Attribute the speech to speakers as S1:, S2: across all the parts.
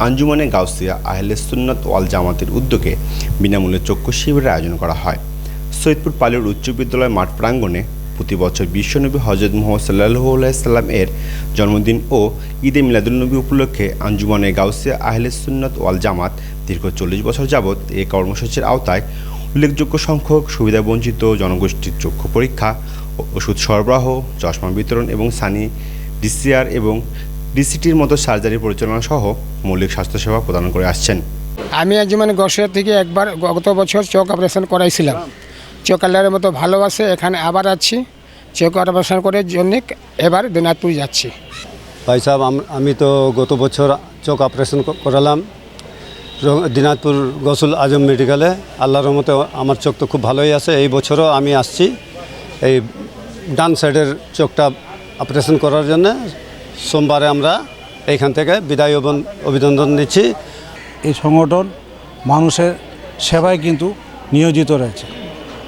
S1: আঞ্জুমানে গাউসিয়া আহলে সুন্নত ওয়াল জামাতের উদ্যোগে বিনামূল্যে চক্ষু শিবিরের আয়োজন করা হয়। সৈয়দপুর পালের উচ্চ বিদ্যালয় মাঠ প্রাঙ্গণে প্রতি বছর বিশ্বনবী হজরত মোহাম্মদ সাল্লাহু সাল্লাম এর জন্মদিন ও ঈদে মিলাদুলনবী উপলক্ষে আঞ্জুমানে গাউসিয়া আহলে সুন্নাত ওয়াল জামাত দীর্ঘ চল্লিশ বছর যাবৎ এ কর্মসূচির আওতায় উল্লেখযোগ্য সংখ্যক সুবিধাবঞ্চিত জনগোষ্ঠীর চক্ষু পরীক্ষা, ওষুধ সরবরাহ, চশমা বিতরণ এবং সানি ডিসিআর এবং ডিসিটির মতো সার্জারি পরিচালনা সহ মৌলিক স্বাস্থ্যসেবা প্রদান করে আসছেন।
S2: আমি একজন মানে গসিয়া থেকে একবার গত বছর চোখ অপারেশন করাইছিলাম। চোখ আল্লাহর মতো ভালোবাসে এখানে আবার আছি। চোখ অপারেশন করার জন্য এবার দিনাজপুর যাচ্ছি।
S3: ভাই সাহেব আমি তো গত বছর চোখ অপারেশন করালাম। দিনাজপুর গসুল আজম মেডিকেলে। আল্লাহর রহমতে আমার চোখ তো খুব ভালোই আছে। এই বছরও আমি আসছি। এই ডান সাইডের চোখটা অপারেশন করার জন্য। সোমবারে আমরা এইখান থেকে বিদায় অভিনন্দন নিচ্ছি।
S4: এই সংগঠন মানুষের সেবায় কিন্তু নিয়োজিত রয়েছে।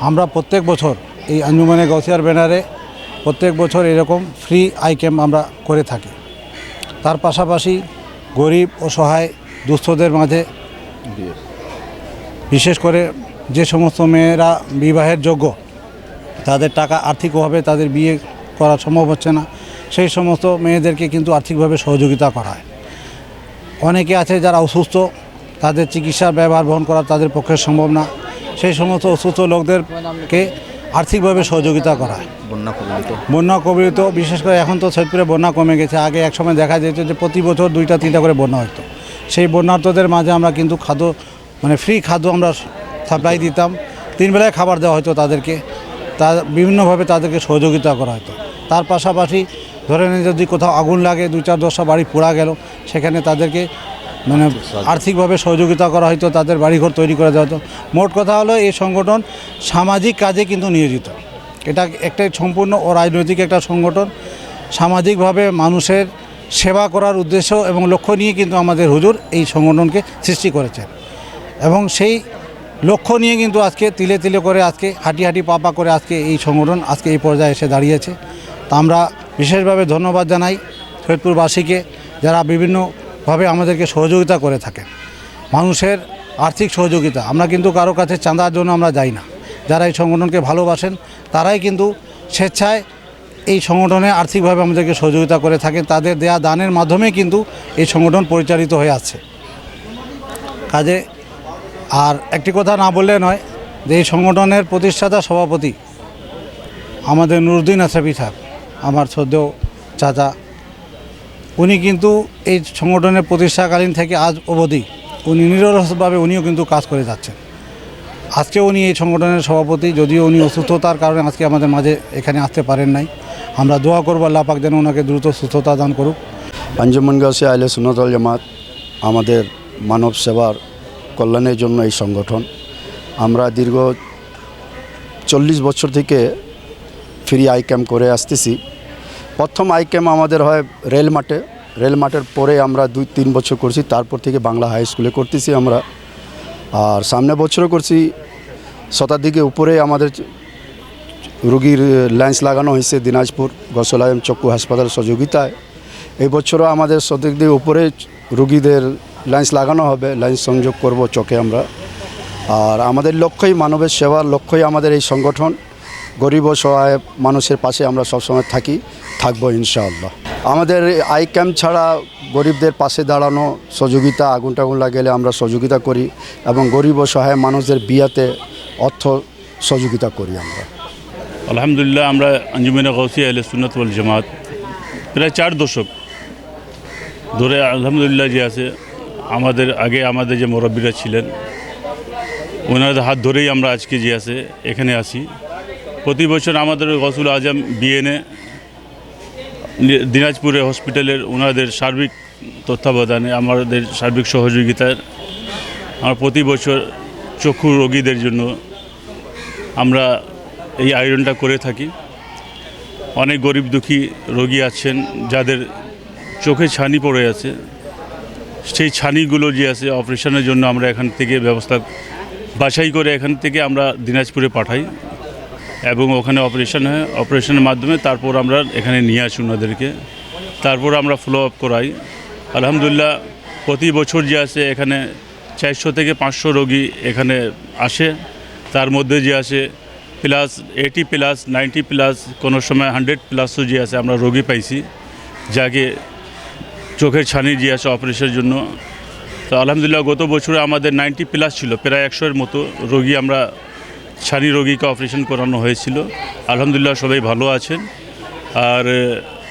S4: আমরা প্রত্যেক বছর এই আঞ্জুমানে গৌসিয়ার ব্যানারে প্রত্যেক বছর এরকম ফ্রি আই ক্যাম্প আমরা করে থাকি। তার পাশাপাশি গরিব অসহায় দুস্থদের মাঝে বিশেষ করে যে সমস্ত মেয়েরা বিবাহের যোগ্য, তাদের টাকা আর্থিক অভাবে তাদের বিয়ে করা সম্ভব হচ্ছে না। সেই সমস্ত মেয়েদেরকে কিন্তু আর্থিকভাবে সহযোগিতা করা হয়। অনেকে আছে যারা অসুস্থ তাদের চিকিৎসার ব্যবহার বহন করা তাদের পক্ষে সম্ভব না। সেই সমস্ত অসুস্থ লোকদেরকে আর্থিকভাবে সহযোগিতা করা হয়।
S5: বন্যা কবলিত।
S4: বন্যা কবলিত বিশেষ করে এখন তো সৈয়দপুরে বন্যা কমে গেছে। আগে এক সময় দেখা যেত যে প্রতি বছর দুইটা তিনটা করে বন্যা হতো সেই বন্যার্থদের মাঝে আমরা কিন্তু খাদ্য মানে ফ্রি খাদ্য আমরা সাপ্লাই দিতাম। তিন বেলায় খাবার দেওয়া হতো তাদেরকে। তা বিভিন্নভাবে তাদেরকে সহযোগিতা করা হতো তার পাশাপাশি ধরে নিন যদি কোথাও আগুন লাগে, দু চার দশটা বাড়ি পোড়া গেল, সেখানে তাদেরকে মানে আর্থিকভাবে সহযোগিতা করা হতো তাদের বাড়িঘর তৈরি করে দেওয়া হতো। মোট কথা হলো, এই সংগঠন সামাজিক কাজে কিন্তু নিয়োজিত। এটা একটা সম্পূর্ণ ও রাজনৈতিক একটা সংগঠন। সামাজিকভাবে মানুষের সেবা করার উদ্দেশ্য এবং লক্ষ্য নিয়ে কিন্তু আমাদের হুজুর এই সংগঠনকে সৃষ্টি করেছেন। এবং সেই লক্ষ্য নিয়ে কিন্তু আজকে তিলে তিলে করে আজকে, হাঁটি হাঁটি পাপা করে আজকে এই সংগঠন আজকে এই পর্যায়ে এসে দাঁড়িয়েছে। তা আমরা বিশেষভাবে ধন্যবাদ জানাই সৈয়দপুরবাসীকে যারা বিভিন্নভাবে আমাদেরকে সহযোগিতা করে থাকেন মানুষের আর্থিক সহযোগিতা, আমরা কিন্তু কারও কাছে চাঁদার জন্য আমরা যাই না। যারা এই সংগঠনকে ভালোবাসেন, তারাই কিন্তু স্বেচ্ছায় এই সংগঠনে আর্থিকভাবে আমাদেরকে সহযোগিতা করে থাকেন। তাদের দেয়া দানের মাধ্যমে কিন্তু এই সংগঠন পরিচালিত হয়ে আছে। কাজে, আর একটি কথা না বললে নয় যে এই সংগঠনের প্রতিষ্ঠাতা সভাপতি আমাদের নুরুদ্দিন আশরাফি সাহেব। আমার শ্রদ্ধেয় চাচা। উনি কিন্তু এই সংগঠনের প্রতিষ্ঠাকালীন থেকে আজ অবধি উনি নিরলসভাবে উনিও কিন্তু কাজ করে যাচ্ছেন। আজকে উনি এই সংগঠনের সভাপতি, যদিও উনি অসুস্থতার কারণে আজকে আমাদের মাঝে এখানে আসতে পারেন নাই। আমরা দোয়া করব আল্লাহ পাক যেন ওনাকে দ্রুত সুস্থতা দান করুক।
S6: আঞ্জুমান গাছে আইলে সুনতল জামাত আমাদের মানব সেবার কল্যাণের জন্য এই সংগঠন। আমরা দীর্ঘ চল্লিশ বছর থেকে ফ্রি আই ক্যাম্প করে আসতেছি। প্রথম আই ক্যাম্প আমাদের হয় রেল মাঠে। রেল মাঠের পরে আমরা দুই, তিন বছর করছি, তারপর থেকে বাংলা হাই স্কুলে করতেছি আমরা। আর সামনে বছরও করছি, শতাধিকে উপরে আমাদের রুগীর ল্যান্স লাগানো হয়েছে দিনাজপুর গসলায়ম চক্ষু হাসপাতাল সহযোগিতায়। এই বছরও আমাদের শতাধিকের উপরে রুগীদের লাইন্স লাগানো হবে, লাইন্স সংযোগ করব চোখে আমরা। আর আমাদের লক্ষ্যই মানবের সেবার লক্ষ্যই আমাদের এই সংগঠন। গরিব সহায় মানুষের পাশে আমরা সবসময় থাকি, থাকব ইনশাআল্লাহ। আমাদের আই ক্যাম্প ছাড়া গরিবদের পাশে দাঁড়ানো সহযোগিতা, আগুন টাগুন লাগলে আমরা সহযোগিতা করি এবং গরিব সহায় মানুষদের বিয়াতে অর্থ সহযোগিতা করি আমরা।
S7: আলহামদুলিল্লাহ, আমরা আঞ্জুমিনা গৌসি আহলে সুন্নত ওয়াল জামাত। প্রায় চার দশক ধরে আলহামদুলিল্লাহ যে আছে, আমাদের আগে আমাদের যে মুরব্বীরা ছিলেন, ওনাদের হাত ধরেই আমরা আজকে যে আছে, এখানে আসি প্রতি বছর আমাদের গসুল আজম বিএনএ, দিনাজপুরে হসপিটালের ওনাদের সার্বিক তত্ত্বাবধানে আমাদের সার্বিক সহযোগিতায় আমরা প্রতি বছর চক্ষু রোগীদের জন্য আমরা এই আয়োজনটা করে থাকি। অনেক গরিব দুঃখী রোগী আছেন যাদের চোখে ছানি পড়ে আছে। সেই ছানিগুলো যে আছে অপারেশনের জন্য আমরা এখান থেকে ব্যবস্থা, বাছাই করে এখান থেকে আমরা দিনাজপুরে পাঠাই। এবং ওখানে অপারেশন হয়। অপারেশনের মাধ্যমে তারপর আমরা এখানে নিয়ে আসি ওনাদেরকে। তারপর আমরা ফলো আপ করাই। আলহামদুলিল্লাহ, প্রতি বছর যে আছে এখানে চারশো থেকে পাঁচশো রোগী এখানে আসে। তার মধ্যে যে আছে plus eighty plus ninety plus কোনো সময় হান্ড্রেড প্লাসও যে আছে আমরা রোগী পাইছি। যাকে চোখের ছানি যে আছে অপারেশনের জন্য। তো আলহামদুলিল্লাহ, গত বছরে আমাদের নাইনটি প্লাস ছিল, প্রায় একশোর মতো রোগী আমরা ছানি রোগীকে অপারেশন করানো হয়েছিল। আলহামদুলিল্লাহ সবাই ভালো আছেন। আর,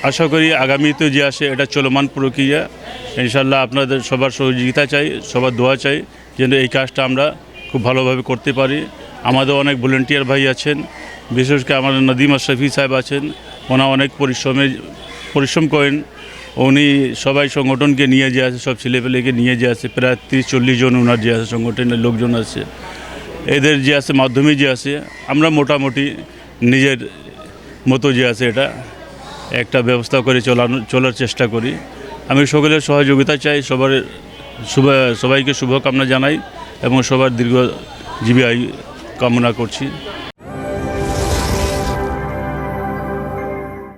S7: আশা করি আগামীতে যে আসে এটা চলমান প্রক্রিয়া। ইনশাল্লাহ আপনাদের সবার সহযোগিতা চাই, সবার দোয়া চাই, যেন এই কাজটা আমরা খুব ভালোভাবে করতে পারি। আমাদের অনেক ভলেন্টিয়ার ভাই আছেন, বিশেষ করে আমাদের নদীম আশরাফি সাহেব আছেন ওনা অনেক পরিশ্রমে, পরিশ্রম করেন। উনি সবাই সংগঠনকে নিয়ে যে আছে সব ছেলেপেলেকে নিয়ে যে আছে প্রায় তিরিশ চল্লিশ জন ওনার যে আছে সংগঠনের লোকজন আছে এদের যে আছে, মাধ্যমে যে আছে, আমরা মোটামুটি নিজের মতো যে আছে এটা একটা ব্যবস্থা করে চলানো, চলার চেষ্টা করি। আমি সকলের সহযোগিতা চাই, সবার শুভ, সবাইকে শুভকামনা জানাই এবং সবার দীর্ঘজীবী আয়ু কামনা করছি।